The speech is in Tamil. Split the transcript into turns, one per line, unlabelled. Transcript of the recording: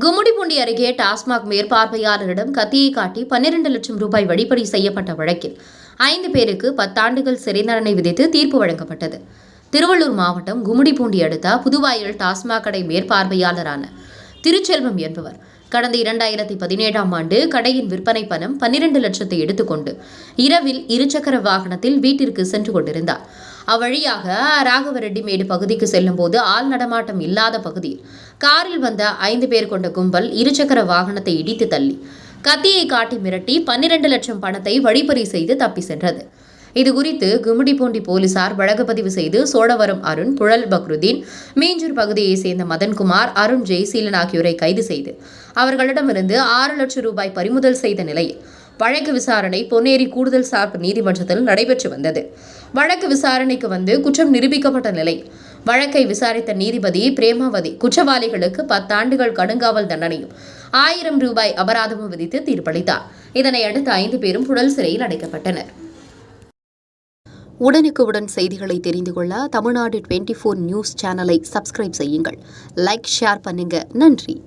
கும்மிடிப்பூண்டி அருகே டாஸ்மாக் மேற்பார்வையாளரிடம் கத்தியை காட்டி பன்னிரண்டு லட்சம் ரூபாய் வழிப்பறி செய்யப்பட்ட வழக்கில் ஐந்து பேருக்கு பத்தாண்டுகள் சிறை தண்டனை விதித்து தீர்ப்பு வழங்கப்பட்டது. திருவள்ளூர் மாவட்டம் கும்மிடிப்பூண்டி அடுத்த புதுவாயில் டாஸ்மாக் கடை மேற்பார்வையாளரான திருச்செல்வம் என்பவர் கடந்த இரண்டாயிரத்தி பதினேழாம் ஆண்டு கடையின் விற்பனை பணம் பன்னிரண்டு லட்சத்தை எடுத்துக்கொண்டு இரவில் இருசக்கர வாகனத்தில் வீட்டிற்கு சென்று கொண்டிருந்தார். அவ்வழியாக ராகவரெட்டிமேடு பகுதிக்கு செல்லும்போது ஆள் நடமாட்டம் இல்லாத பகுதியில் காரில் வந்த ஐந்து பேர் கொண்ட கும்பல் இருசக்கர வாகனத்தை இடித்து தள்ளி. கத்தியை காட்டி மிரட்டி பன்னிரண்டு லட்சம் பணத்தை வழிப்பறி செய்து தப்பி சென்றது. இதுகுறித்து கும்மிடிப்பூண்டி போலீசார் வழக்குப்பதிவு செய்து சோழவரம் அருண் புழல் பக்ருதீன் மீஞ்சூர் பகுதியைச் சேர்ந்த மதன்குமார் அருண் ஜெய்சீலன் ஆகியோரை கைது செய்து அவர்களிடமிருந்து ஆறு லட்சம் ரூபாய் பறிமுதல் செய்த நிலையில் வழக்கு விசாரணை பொன்னேரி கூடுதல் சார்பு நீதிமன்றத்தில் நடைபெற்று வந்தது. வழக்கு விசாரணைக்கு வந்து குற்றம் நிரூபிக்கப்பட்ட நிலை. வழக்கை விசாரித்த நீதிபதி பிரேமாவதி குற்றவாளிகளுக்கு பத்தாண்டுகள் கடுங்காவல் தண்டனையும் ஆயிரம் ரூபாய் அபராதமும் விதித்து தீர்ப்பளித்தார். இதனை அடுத்து ஐந்து பேரும் புழல் சிறையில் அடைக்கப்பட்டனர். உடனுக்குடன் செய்திகளை தெரிந்து கொள்ள தமிழ்நாடு டுவெண்ட்டி ஃபோர் நியூஸ் சேனலை சப்ஸ்கிரைப் செய்யுங்கள். லைக் ஷேர் பண்ணுங்க. நன்றி.